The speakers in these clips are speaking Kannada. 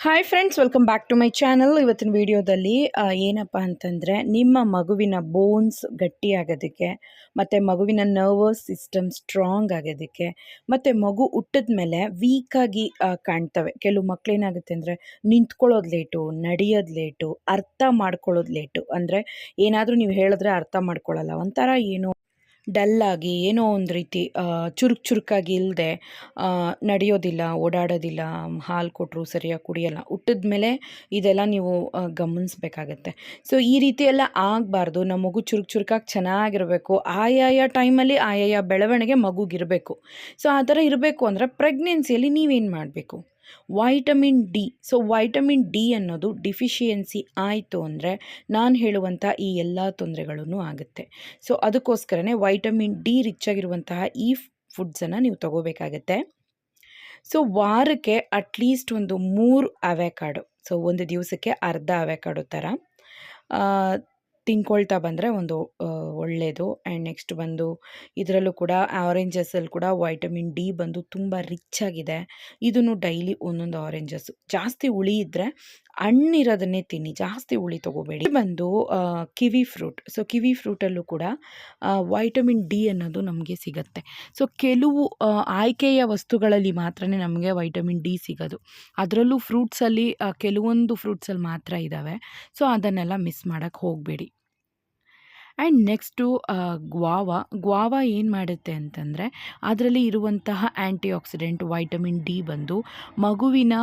Hi friends welcome back to my channel ಇವತ್ತಿನ ವಿಡಿಯೋದಲ್ಲಿ ಏನಪ್ಪ ಅಂತಂದರೆ, ನಿಮ್ಮ ಮಗುವಿನ ಬೋನ್ಸ್ ಗಟ್ಟಿಯಾಗೋದಕ್ಕೆ, ಮತ್ತು ಮಗುವಿನ ನರ್ವಸ್ ಸಿಸ್ಟಮ್ ಸ್ಟ್ರಾಂಗ್ ಆಗೋದಕ್ಕೆ, ಮತ್ತು ಮಗು ಹುಟ್ಟಿದ ಮೇಲೆ ವೀಕಾಗಿ ಕಾಣ್ತವೆ. ಕೆಲವು ಮಕ್ಕಳೇನಾಗುತ್ತೆ ಅಂದರೆ, ನಿಂತ್ಕೊಳ್ಳೋದು ಲೇಟು ನಡೆಯೋದು ಲೇಟು ಅರ್ಥ ಮಾಡ್ಕೊಳ್ಳೋದು ಲೇಟು ಅಂದರೆ ಏನಾದರೂ ನೀವು ಹೇಳಿದ್ರೆ ಅರ್ಥ ಮಾಡ್ಕೊಳ್ಳಲ್ಲ. ಒಂಥರ ಏನೋ ಡಲ್ಲಾಗಿ ಏನೋ ಒಂದು ರೀತಿ ಚುರುಕು ಚುರುಕಾಗಿ ಇಲ್ಲದೆ ನಡೆಯೋದಿಲ್ಲ, ಓಡಾಡೋದಿಲ್ಲ, ಹಾಲು ಕೊಟ್ಟರು ಸರಿಯಾಗಿ ಕುಡಿಯೋಲ್ಲ. ಹುಟ್ಟಿದ ಮೇಲೆ ಇದೆಲ್ಲ ನೀವು ಗಮನಿಸ್ಬೇಕಾಗತ್ತೆ. ಸೊ ಈ ರೀತಿ ಎಲ್ಲ ಆಗಬಾರ್ದು. ನಮ್ಮ ಮಗು ಚುರುಕು ಚುರುಕಾಗಿ ಚೆನ್ನಾಗಿರಬೇಕು. ಆಯಾಯ ಟೈಮಲ್ಲಿ ಆಯಾಯ ಬೆಳವಣಿಗೆ ಮಗುಗಿರಬೇಕು ಸೊ ಆ ಥರ ಇರಬೇಕು ಅಂದರೆ ಪ್ರೆಗ್ನೆನ್ಸಿಯಲ್ಲಿ ನೀವೇನು ಮಾಡಬೇಕು? Vitamin D. So vitamin D ಅನ್ನೋದು ಡಿಫಿಷಿಯನ್ಸಿ ಆಯಿತು ಅಂದರೆ ನಾನು ಹೇಳುವಂಥ ಈ ಎಲ್ಲ ತೊಂದರೆಗಳೂ ಆಗುತ್ತೆ. ಸೊ ಅದಕ್ಕೋಸ್ಕರನೇ ವೈಟಮಿನ್ ಡಿ ರಿಚ್ ಆಗಿರುವಂತಹ ಈ ಫುಡ್ಸನ್ನು ನೀವು ತಗೋಬೇಕಾಗತ್ತೆ. ಸೊ ವಾರಕ್ಕೆ ಅಟ್ಲೀಸ್ಟ್ ಒಂದು ಮೂರು ಅವೆಕಾಡು ಸೊ ಒಂದು ದಿವಸಕ್ಕೆ ಅರ್ಧ ಅವೆಕಾಡು ಥರ ತಿನ್ಕೊಳ್ತಾ ಬಂದರೆ ಒಂದು ಒಳ್ಳೆಯದು ಆ್ಯಂಡ್ ನೆಕ್ಸ್ಟ್ ಬಂದು ಇದರಲ್ಲೂ ಕೂಡ ಆರೆಂಜಸಲ್ಲಿ ಕೂಡ ವೈಟಮಿನ್ ಡಿ ಬಂದು ತುಂಬ ರಿಚ್ ಆಗಿದೆ. ಇದನ್ನು ಡೈಲಿ ಒಂದೊಂದು ಆರೆಂಜಸ್ಸು ಜಾಸ್ತಿ ಹುಳಿ ಇದ್ದರೆ ಹಣ್ಣಿರೋದನ್ನೇ ತಿನ್ನಿ, ಜಾಸ್ತಿ ಹುಳಿ ತೊಗೋಬೇಡಿ. ಬಂದು ಕಿವಿ ಫ್ರೂಟ್. ಸೊ, ಕಿವಿ ಫ್ರೂಟಲ್ಲೂ ಕೂಡ ವೈಟಮಿನ್ ಡಿ ಅನ್ನೋದು ನಮಗೆ ಸಿಗುತ್ತೆ. ಸೊ, ಕೆಲವು ಆಯ್ಕೆಯ ವಸ್ತುಗಳಲ್ಲಿ ಮಾತ್ರ ನಮಗೆ ವೈಟಮಿನ್ ಡಿ ಸಿಗೋದು. ಅದರಲ್ಲೂ ಫ್ರೂಟ್ಸಲ್ಲಿ ಕೆಲವೊಂದು ಫ್ರೂಟ್ಸಲ್ಲಿ ಮಾತ್ರ ಇದ್ದಾವೆ ಸೊ, ಅದನ್ನೆಲ್ಲ ಮಿಸ್ ಮಾಡೋಕ್ಕೆ ಹೋಗಬೇಡಿ. ಆ್ಯಂಡ್ ನೆಕ್ಸ್ಟು ಗ್ವಾವ ಗ್ವಾವ ಏನು ಮಾಡುತ್ತೆ ಅಂತಂದರೆ ಅದರಲ್ಲಿ ಇರುವಂತಹ ಆ್ಯಂಟಿ ಆಕ್ಸಿಡೆಂಟ್ ವೈಟಮಿನ್ ಡಿ ಬಂದು ಮಗುವಿನ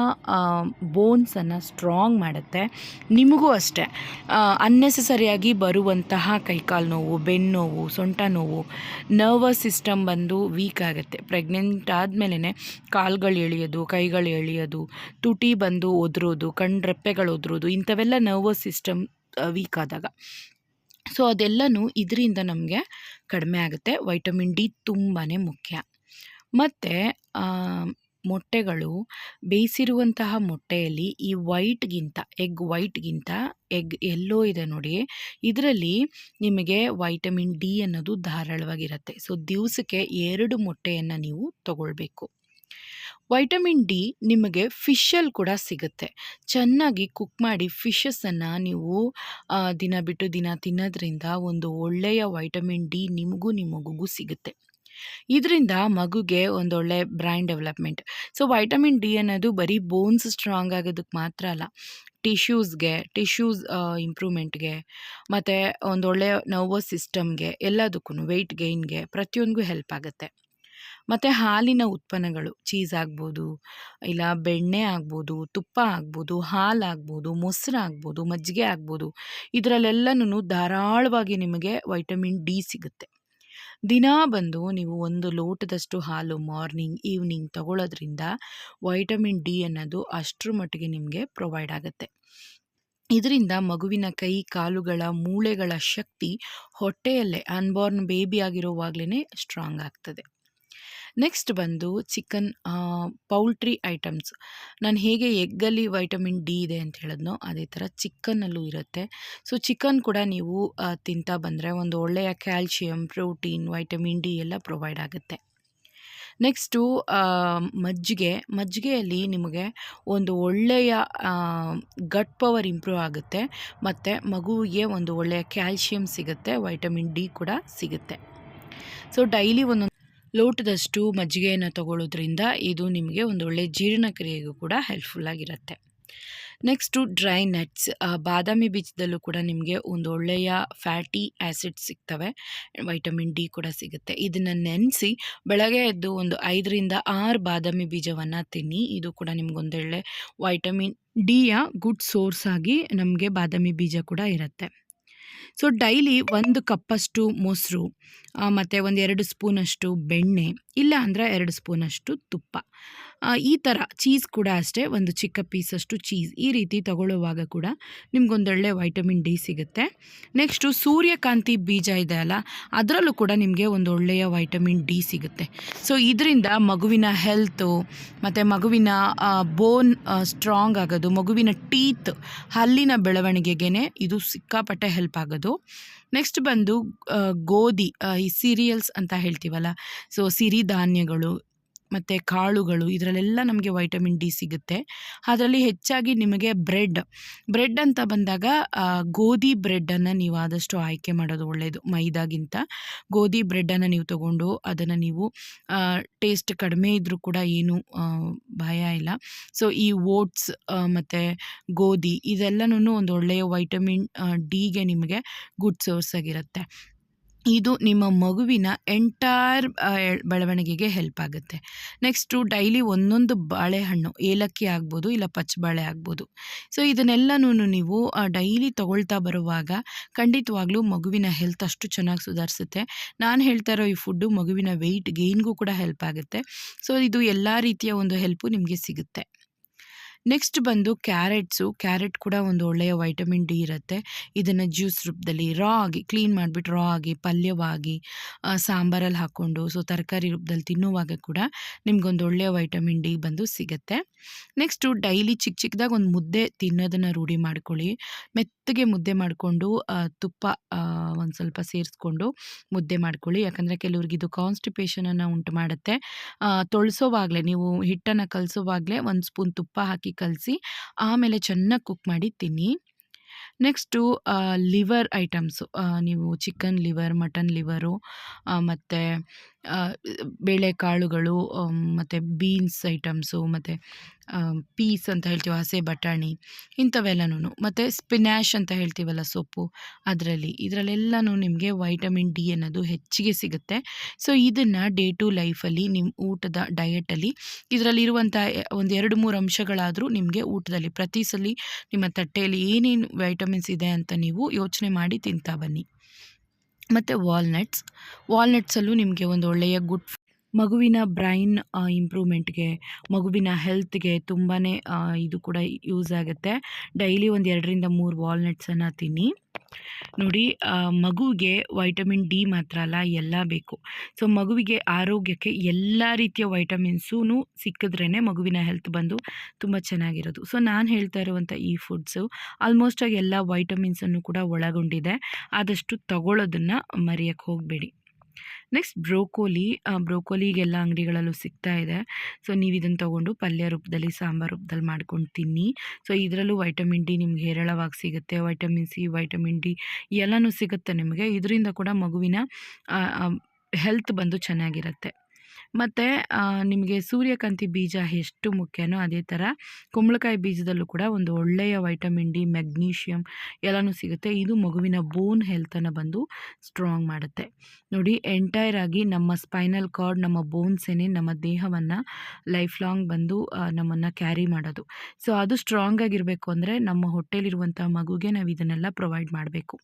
ಬೋನ್ಸನ್ನು ಸ್ಟ್ರಾಂಗ್ ಮಾಡುತ್ತೆ. ನಿಮಗೂ ಅಷ್ಟೇ. ಅನ್ನೆಸಸರಿಯಾಗಿ ಬರುವಂತಹ ಕೈಕಾಲು ನೋವು, ಬೆನ್ನು ನೋವು, ಸೊಂಟ ನೋವು ನರ್ವಸ್ ಸಿಸ್ಟಮ್ ಬಂದು ವೀಕ್ ಆಗುತ್ತೆ. ಪ್ರೆಗ್ನೆಂಟ್ ಆದಮೇಲೆ ಕಾಲುಗಳು ಎಳೆಯೋದು, ಕೈಗಳು ಎಳೆಯೋದು, ತುಟಿ ಬಂದು ಒದರೋದು, ಕಣ್ಣು ರೆಪ್ಪೆಗಳು ಒದರೋದು, ಇಂಥವೆಲ್ಲ ನರ್ವಸ್ ಸಿಸ್ಟಮ್ ವೀಕ್ ಆದಾಗ. ಸೊ, ಅದೆಲ್ಲನೂ ಇದರಿಂದ ನಮಗೆ ಕಡಿಮೆ ಆಗುತ್ತೆ. ವೈಟಮಿನ್ ಡಿ ತುಂಬಾ ಮುಖ್ಯ. ಮತ್ತು ಮೊಟ್ಟೆಗಳು, ಬೇಯಿಸಿರುವಂತಹ ಮೊಟ್ಟೆಯಲ್ಲಿ ಈ ವೈಟ್ಗಿಂತ, ಎಗ್ ವೈಟ್ಗಿಂತ, ಎಗ್ ಎಲ್ಲೋ ಇದೆ ನೋಡಿ, ಇದರಲ್ಲಿ ನಿಮಗೆ ವೈಟಮಿನ್ ಡಿ ಅನ್ನೋದು ಧಾರಾಳವಾಗಿರುತ್ತೆ. ಸೊ, ದಿವಸಕ್ಕೆ ಎರಡು ಮೊಟ್ಟೆಯನ್ನು ನೀವು ತಗೊಳ್ಬೇಕು. ವೈಟಮಿನ್ ಡಿ ನಿಮಗೆ ಫಿಶಲ್ಲಿ ಕೂಡ ಸಿಗುತ್ತೆ. ಚೆನ್ನಾಗಿ ಕುಕ್ ಮಾಡಿ ಫಿಶಸನ್ನು ನೀವು ದಿನ ಬಿಟ್ಟು ದಿನ ತಿನ್ನೋದ್ರಿಂದ ಒಂದು ಒಳ್ಳೆಯ ವೈಟಮಿನ್ ಡಿ ನಿಮಗೂ ನಿಮ್ಮ ಮಗುಗೂ ಸಿಗುತ್ತೆ. ಇದರಿಂದ ಮಗುಗೆ ಒಂದೊಳ್ಳೆ brain development. So, vitamin D ಅನ್ನೋದು ಬರೀ ಬೋನ್ಸ್ ಸ್ಟ್ರಾಂಗ್ ಆಗೋದಕ್ಕೆ ಮಾತ್ರ ಅಲ್ಲ ಟಿಶ್ಯೂಸ್ಗೆ ಟಿಶ್ಯೂಸ್ ಇಂಪ್ರೂವ್ಮೆಂಟ್ಗೆ, ಮತ್ತು ಒಂದೊಳ್ಳೆ ನರ್ವಸ್ ಸಿಸ್ಟಮ್ಗೆ ಎಲ್ಲದಕ್ಕೂ ವೆಯ್ಟ್ ಗೈನ್ಗೆ ಪ್ರತಿಯೊಂದಿಗೂ ಹೆಲ್ಪ್ ಆಗುತ್ತೆ. ಮತ್ತು ಹಾಲಿನ ಉತ್ಪನ್ನಗಳು, ಚೀಸ್ ಆಗ್ಬೋದು, ಇಲ್ಲ ಬೆಣ್ಣೆ ಆಗ್ಬೋದು, ತುಪ್ಪ ಆಗ್ಬೋದು, ಹಾಲು ಆಗ್ಬೋದು, ಮೊಸರು ಆಗ್ಬೋದು, ಮಜ್ಜಿಗೆ ಆಗ್ಬೋದು ಇದರಲ್ಲೆಲ್ಲನೂ ಧಾರಾಳವಾಗಿ ನಿಮಗೆ ವೈಟಮಿನ್ ಡಿ ಸಿಗುತ್ತೆ. ದಿನ ಬಂದು ನೀವು ಒಂದು ಲೋಟದಷ್ಟು ಹಾಲು ಮಾರ್ನಿಂಗ್ ಈವ್ನಿಂಗ್ ತಗೊಳ್ಳೋದ್ರಿಂದ ವೈಟಮಿನ್ ಡಿ ಅನ್ನೋದು ಅಷ್ಟರ ಮಟ್ಟಿಗೆ ನಿಮಗೆ ಪ್ರೊವೈಡ್ ಆಗುತ್ತೆ. ಇದರಿಂದ ಮಗುವಿನ ಕೈ, ಕಾಲುಗಳ, ಮೂಳೆಗಳ ಶಕ್ತಿ ಹೊಟ್ಟೆಯಲ್ಲೇ ಅನ್ಬಾರ್ನ್ ಬೇಬಿ ಆಗಿರೋವಾಗಲೇ ಸ್ಟ್ರಾಂಗ್ ಆಗ್ತದೆ. ನೆಕ್ಸ್ಟ್ ಬಂದು ಚಿಕನ್ ಪೌಲ್ಟ್ರಿ ಐಟಮ್ಸ್. ನಾನು ಹೇಗೆ ಎಗ್ಗಲ್ಲಿ ವೈಟಮಿನ್ ಡಿ ಇದೆ ಅಂತ ಹೇಳಿದ್ನೋ ಅದೇ ಥರ ಚಿಕನ್ನಲ್ಲೂ ಇರುತ್ತೆ. ಸೊ, ಚಿಕನ್ ಕೂಡ ನೀವು ತಿಂತಾ ಬಂದರೆ ಒಂದು ಒಳ್ಳೆಯ ಕ್ಯಾಲ್ಶಿಯಂ, ಪ್ರೋಟೀನ್, ವೈಟಮಿನ್ ಡಿ ಎಲ್ಲ ಪ್ರೊವೈಡ್ ಆಗುತ್ತೆ. ನೆಕ್ಸ್ಟು ಮಜ್ಜಿಗೆ. ಮಜ್ಜಿಗೆಯಲ್ಲಿ ನಿಮಗೆ ಒಂದು ಒಳ್ಳೆಯ ಗಟ್ ಪವರ್ ಇಂಪ್ರೂವ್ ಆಗುತ್ತೆ. ಮತ್ತು ಮಗುವಿಗೆ ಒಂದು ಒಳ್ಳೆಯ ಕ್ಯಾಲ್ಶಿಯಂ ಸಿಗುತ್ತೆ, ವೈಟಮಿನ್ ಡಿ ಕೂಡ ಸಿಗುತ್ತೆ. ಸೊ, ಡೈಲಿ ಒಂದೊಂದು ಲೋಟದಷ್ಟು ಮಜ್ಜಿಗೆಯನ್ನು ತಗೊಳ್ಳೋದ್ರಿಂದ ಇದು ನಿಮಗೆ ಒಂದು ಒಳ್ಳೆ ಜೀರ್ಣಕ್ರಿಯೆಗೂ ಕೂಡ ಹೆಲ್ಪ್ಫುಲ್ ಆಗಿರುತ್ತೆ. ನೆಕ್ಸ್ಟು ಡ್ರೈ ನಟ್ಸ್ ಬಾದಾಮಿ ಬೀಜದಲ್ಲೂ ಕೂಡ ನಿಮಗೆ ಒಂದು ಒಳ್ಳೆಯ ಫ್ಯಾಟಿ ಆ್ಯಸಿಡ್ ಸಿಗ್ತವೆ. ವೈಟಮಿನ್ ಡಿ ಕೂಡ ಸಿಗುತ್ತೆ. ಇದನ್ನು ನೆನೆಸಿ ಬೆಳಗ್ಗೆ ಎದ್ದು ಒಂದು ಐದರಿಂದ ಆರು ಬಾದಾಮಿ ಬೀಜವನ್ನು ತಿನ್ನಿ. ಇದು ಕೂಡ ನಿಮಗೊಂದೊಳ್ಳೆ ವೈಟಮಿನ್ ಡಿಯ ಗುಡ್ ಸೋರ್ಸ್ ಆಗಿ ನಮಗೆ ಬಾದಾಮಿ ಬೀಜ ಕೂಡ ಇರುತ್ತೆ. ಸೊ ಡೈಲಿ ಒಂದು ಕಪ್ಪಷ್ಟು ಮೊಸರು ಮತ್ತು ಒಂದು ಎರಡು ಸ್ಪೂನಷ್ಟು ಬೆಣ್ಣೆ, ಇಲ್ಲ ಅಂದರೆ ಎರಡು ಸ್ಪೂನಷ್ಟು ತುಪ್ಪ. ಈ ಥರ ಚೀಸ್ ಕೂಡ ಅಷ್ಟೇ, ಒಂದು ಚಿಕ್ಕ ಪೀಸಷ್ಟು ಚೀಸ್ ಈ ರೀತಿ ತಗೊಳ್ಳುವಾಗ ಕೂಡ ನಿಮ್ಗೊಂದೊಳ್ಳೆ ವೈಟಮಿನ್ ಡಿ ಸಿಗುತ್ತೆ. ನೆಕ್ಸ್ಟು ಸೂರ್ಯಕಾಂತಿ ಬೀಜ ಇದೆ ಅಲ್ಲ, ಅದರಲ್ಲೂ ಕೂಡ ನಿಮಗೆ ಒಂದು ಒಳ್ಳೆಯ ವೈಟಮಿನ್ ಡಿ ಸಿಗುತ್ತೆ. ಸೊ ಇದರಿಂದ ಮಗುವಿನ ಹೆಲ್ತು ಮತ್ತು ಮಗುವಿನ ಬೋನ್ ಸ್ಟ್ರಾಂಗ್ ಆಗೋದು, ಮಗುವಿನ ಟೀತ್ ಹಲ್ಲಿನ ಬೆಳವಣಿಗೆಗೆ ಇದು ಸಿಕ್ಕಾಪಟ್ಟೆ ಹೆಲ್ಪ್ ಆಗೋದು. ನೆಕ್ಸ್ಟ್ ಬಂದು ಗೋಧಿ ಈ ಸೀರಿಯಲ್ಸ್ ಅಂತ ಹೇಳ್ತೀವಲ್ಲ ಸೊ ಸಿರಿಧಾನ್ಯಗಳು ಮತ್ತು ಕಾಳುಗಳು, ಇದರಲ್ಲೆಲ್ಲ ನಮಗೆ ವೈಟಮಿನ್ ಡಿ ಸಿಗುತ್ತೆ. ಅದರಲ್ಲಿ ಹೆಚ್ಚಾಗಿ ನಿಮಗೆ ಬ್ರೆಡ್ ಬ್ರೆಡ್ ಅಂತ ಬಂದಾಗ ಗೋಧಿ ಬ್ರೆಡ್ಡನ್ನು ನೀವು ಆದಷ್ಟು ಆಯ್ಕೆ ಮಾಡೋದು ಒಳ್ಳೆಯದು ಮೈದಾಗಿಂತ. ಗೋಧಿ ಬ್ರೆಡ್ಡನ್ನು ನೀವು ತಗೊಂಡು ಅದನ್ನು ನೀವು ಟೇಸ್ಟ್ ಕಡಿಮೆ ಇದ್ದರೂ ಕೂಡ ಏನು ಭಯ ಇಲ್ಲ. ಸೊ ಈ ಓಟ್ಸ್ ಮತ್ತು ಗೋಧಿ ಇದೆಲ್ಲನೂ ಒಂದು ಒಳ್ಳೆಯ ವೈಟಮಿನ್ ಡಿಗೆ ನಿಮಗೆ ಗುಡ್ ಸೋರ್ಸ್ ಆಗಿರುತ್ತೆ. ಇದು ನಿಮ್ಮ ಮಗುವಿನ ಎಂಟೈರ್ ಬೆಳವಣಿಗೆಗೆ ಹೆಲ್ಪ್ ಆಗುತ್ತೆ. ನೆಕ್ಸ್ಟು ಡೈಲಿ ಒಂದೊಂದು ಬಾಳೆಹಣ್ಣು, ಏಲಕ್ಕಿ ಆಗ್ಬೋದು ಇಲ್ಲ ಪಚ್ಚಬಾಳೆ ಆಗ್ಬೋದು. ಸೊ ಇದನ್ನೆಲ್ಲನೂ ನೀವು ಡೈಲಿ ತಗೊಳ್ತಾ ಬರುವಾಗ ಖಂಡಿತವಾಗ್ಲೂ ಮಗುವಿನ ಹೆಲ್ತ್ ಅಷ್ಟು ಚೆನ್ನಾಗಿ ಸುಧಾರಿಸುತ್ತೆ. ನಾನು ಹೇಳ್ತಾ ಇರೋ ಈ ಫುಡ್ಡು ಮಗುವಿನ ವೆಯ್ಟ್ ಗೇನ್ಗೂ ಕೂಡ ಹೆಲ್ಪ್ ಆಗುತ್ತೆ. ಸೊ ಇದು ಎಲ್ಲ ರೀತಿಯ ಒಂದು ಹೆಲ್ಪು ನಿಮಗೆ ಸಿಗುತ್ತೆ. ನೆಕ್ಸ್ಟ್ ಬಂದು ಕ್ಯಾರೆಟ್ಸು, ಕ್ಯಾರೆಟ್ ಕೂಡ ಒಂದು ಒಳ್ಳೆಯ ವೈಟಮಿನ್ ಡಿ ಇರುತ್ತೆ. ಇದನ್ನು ಜ್ಯೂಸ್ ರೂಪದಲ್ಲಿ ರಾ ಆಗಿ ಕ್ಲೀನ್ ಮಾಡಿಬಿಟ್ಟು ರಾ ಆಗಿ, ಪಲ್ಯವಾಗಿ ಸಾಂಬಾರಲ್ಲಿ ಹಾಕ್ಕೊಂಡು ಸೊ ತರಕಾರಿ ರೂಪದಲ್ಲಿ ತಿನ್ನುವಾಗ ಕೂಡ ನಿಮ್ಗೊಂದು ಒಳ್ಳೆಯ ವೈಟಮಿನ್ ಡಿ ಬಂದು ಸಿಗುತ್ತೆ. ನೆಕ್ಸ್ಟು ಡೈಲಿ ಚಿಕ್ಕ ಚಿಕ್ಕದಾಗಿ ಒಂದು ಮುದ್ದೆ ತಿನ್ನೋದನ್ನು ರೂಢಿ ಮಾಡ್ಕೊಳ್ಳಿ. ಮೆತ್ತಗೆ ಮುದ್ದೆ ಮಾಡಿಕೊಂಡು ತುಪ್ಪ ಒಂದು ಸ್ವಲ್ಪ ಸೇರಿಸ್ಕೊಂಡು ಮುದ್ದೆ ಮಾಡ್ಕೊಳ್ಳಿ. ಯಾಕಂದರೆ ಕೆಲವ್ರಿಗೆ ಇದು ಕಾನ್ಸ್ಟಿಪೇಷನನ್ನು ಉಂಟು ಮಾಡುತ್ತೆ. ತೊಳಸೋವಾಗಲೇ, ನೀವು ಹಿಟ್ಟನ್ನು ಕಲಸೋವಾಗಲೇ ಒಂದು ಸ್ಪೂನ್ ತುಪ್ಪ ಹಾಕಿ ಕಲಸಿ ಆಮೇಲೆ ಚೆನ್ನಾಗಿ ಕುಕ್ ಮಾಡಿ ತಿನ್ನಿ. Next liver items. ನೀವು ಚಿಕನ್ ಲಿವರ್, ಮಟನ್ ಲಿವರು ಮತ್ತು ಬೇಳೆಕಾಳುಗಳು ಮತ್ತು ಬೀನ್ಸ್ ಐಟಮ್ಸು, ಮತ್ತು ಪೀಸ್ ಅಂತ ಹೇಳ್ತೀವಿ, ಹಸೆ ಬಟಾಣಿ ಇಂಥವೆಲ್ಲನೂ ಮತ್ತು ಸ್ಪಿನ್ಯಾಶ್ ಅಂತ ಹೇಳ್ತೀವಲ್ಲ ಸೊಪ್ಪು, ಅದರಲ್ಲಿ. ಇದರಲ್ಲೆಲ್ಲನೂ ನಿಮಗೆ ವೈಟಮಿನ್ ಡಿ ಅನ್ನೋದು ಹೆಚ್ಚಿಗೆ ಸಿಗುತ್ತೆ. ಸೊ, ಇದನ್ನು ಡೇ ಟು ಲೈಫಲ್ಲಿ ನಿಮ್ಮ ಊಟದ ಡಯಟಲ್ಲಿ, ಇದರಲ್ಲಿರುವಂಥ ಒಂದು ಎರಡು ಮೂರು ಅಂಶಗಳಾದರೂ ನಿಮಗೆ ಊಟದಲ್ಲಿ, ಪ್ರತಿ ಸಲ ನಿಮ್ಮ ತಟ್ಟೆಯಲ್ಲಿ ಏನೇನು ವೈಟಮಿನ್ಸ್ ಇದೆ ಅಂತ ನೀವು ಯೋಚನೆ ಮಾಡಿ ತಿಂತಾ ಬನ್ನಿ. ಮತ್ತು ವಾಲ್ನಟ್ಸ್ ವಾಲ್ನಟ್ಸಲ್ಲೂ ನಿಮಗೆ ಒಂದು ಒಳ್ಳೆಯ ಗುಡ್ ಮಗುವಿನ ಬ್ರೈನ್ ಇಂಪ್ರೂವ್ಮೆಂಟ್ಗೆ ಮಗುವಿನ ಹೆಲ್ತ್ಗೆ ತುಂಬಾ ಇದು ಕೂಡ ಯೂಸ್ ಆಗುತ್ತೆ. ಡೈಲಿ ಒಂದು ಎರಡರಿಂದ ಮೂರು ವಾಲ್ನಟ್ಸನ್ನು ತಿನ್ನಿ. ನೋಡಿ ಮಗುವಿಗೆ ವೈಟಮಿನ್ ಡಿ ಮಾತ್ರ ಅಲ್ಲ, ಎಲ್ಲ ಬೇಕು. ಸೊ ಮಗುವಿಗೆ ಆರೋಗ್ಯಕ್ಕೆ ಎಲ್ಲ ರೀತಿಯ ವೈಟಮಿನ್ಸೂ ಸಿಕ್ಕಿದ್ರೇ ಮಗುವಿನ ಹೆಲ್ತ್ ಬಂದು ತುಂಬ ಚೆನ್ನಾಗಿರೋದು. ಸೊ ನಾನು ಹೇಳ್ತಾ ಇರುವಂಥ ಈ ಫುಡ್ಸು ಆಲ್ಮೋಸ್ಟಾಗಿ ಎಲ್ಲ ವೈಟಮಿನ್ಸನ್ನು ಕೂಡ ಒಳಗೊಂಡಿದೆ. ಆದಷ್ಟು ತಗೊಳ್ಳೋದನ್ನು ಮರೆಯೋಕ್ಕೆ ಹೋಗಬೇಡಿ. ನೆಕ್ಸ್ಟ್ ಬ್ರೋಕೋಲಿ ಬ್ರೋಕೋಲಿಗೆಲ್ಲ ಅಂಗಡಿಗಳಲ್ಲೂ ಸಿಗ್ತಾ ಇದೆ. ಸೊ, ನೀವು ಇದನ್ನು ತೊಗೊಂಡು ಪಲ್ಯ ರೂಪದಲ್ಲಿ, ಸಾಂಬಾರು ರೂಪದಲ್ಲಿ ಮಾಡ್ಕೊಂಡು ತಿನ್ನಿ. ಸೊ, ಇದರಲ್ಲೂ ವೈಟಮಿನ್ ಡಿ ನಿಮ್ಗೆ ಹೇರಳವಾಗಿ ಸಿಗುತ್ತೆ. ವೈಟಮಿನ್ ಸಿ, ವೈಟಮಿನ್ ಡಿ ಎಲ್ಲನೂ ಸಿಗುತ್ತೆ ನಿಮಗೆ. ಇದರಿಂದ ಕೂಡ ಮಗುವಿನ ಹೆಲ್ತ್ ಬಂದು ಚೆನ್ನಾಗಿರುತ್ತೆ. ಮತ್ತು ನಿಮಗೆ ಸೂರ್ಯಕಾಂತಿ ಬೀಜ ಎಷ್ಟು ಮುಖ್ಯನೋ ಅದೇ ಥರ ಕುಂಬಳಕಾಯಿ ಬೀಜದಲ್ಲೂ ಕೂಡ ಒಂದು ಒಳ್ಳೆಯ ವೈಟಮಿನ್ ಡಿ ಮೆಗ್ನೀಷಿಯಮ್ ಎಲ್ಲನೂ ಸಿಗುತ್ತೆ. ಇದು ಮಗುವಿನ ಬೋನ್ ಹೆಲ್ತನ್ನು ಬಂದು ಸ್ಟ್ರಾಂಗ್ ಮಾಡುತ್ತೆ. ನೋಡಿ ಎಂಟೈರ್ ಆಗಿ ನಮ್ಮ ಸ್ಪೈನಲ್ ಕಾರ್ಡ್ ನಮ್ಮ ಬೋನ್ಸೇನೆ ನಮ್ಮ ದೇಹವನ್ನು ಲೈಫ್ ಲಾಂಗ್ ಬಂದು ನಮ್ಮನ್ನು ಕ್ಯಾರಿ ಮಾಡೋದು. ಸೊ ಅದು ಸ್ಟ್ರಾಂಗ್ ಆಗಿರಬೇಕು ಅಂದರೆ ನಮ್ಮ ಹೊಟ್ಟೆಲಿರುವಂಥ ಮಗುಗೆ ನಾವು ಇದನ್ನೆಲ್ಲ ಪ್ರೊವೈಡ್ ಮಾಡಬೇಕು.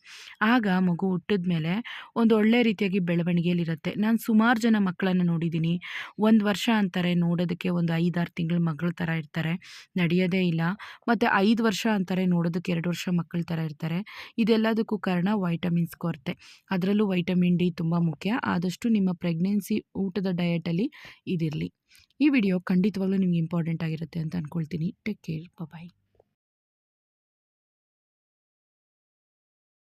ಆಗ ಮಗು ಹುಟ್ಟಿದ ಮೇಲೆ ಒಂದು ಒಳ್ಳೆ ರೀತಿಯಾಗಿ ಬೆಳವಣಿಗೆಯಲ್ಲಿರುತ್ತೆ. ನಾನು ಸುಮಾರು ಜನ ಮಕ್ಕಳನ್ನು ನೋಡಿದ್ದೀನಿ ಒಂದು ವರ್ಷ ಅಂತಾರೆ ನೋಡೋದಕ್ಕೆ, ಒಂದು ಐದಾರು ತಿಂಗಳ ಮಗಳ ಥರ ಇರ್ತಾರೆ, ನಡೆಯೋದೇ ಇಲ್ಲ. ಮತ್ತು ಐದು ವರ್ಷ ಅಂತಾರೆ ನೋಡೋದಕ್ಕೆ, ಎರಡು ವರ್ಷ ಮಕ್ಕಳ ಥರ ಇರ್ತಾರೆ. ಇದೆಲ್ಲದಕ್ಕೂ ಕಾರಣ ವೈಟಮಿನ್ಸ್ ಕೊರತೆ. ಅದರಲ್ಲೂ ವೈಟಮಿನ್ ಡಿ ತುಂಬ ಮುಖ್ಯ. ಆದಷ್ಟು ನಿಮ್ಮ ಪ್ರೆಗ್ನೆನ್ಸಿ ಊಟದ ಡಯಟಲ್ಲಿ ಇದಿರಲಿ. ಈ ವಿಡಿಯೋ ಖಂಡಿತವಾಗ್ಲೂ ನಿಮ್ಗೆ ಇಂಪಾರ್ಟೆಂಟ್ ಆಗಿರುತ್ತೆ ಅಂತ ಅಂದ್ಕೊಳ್ತೀನಿ ಟೇಕ್ ಕೇರ್ ಬಾಯ್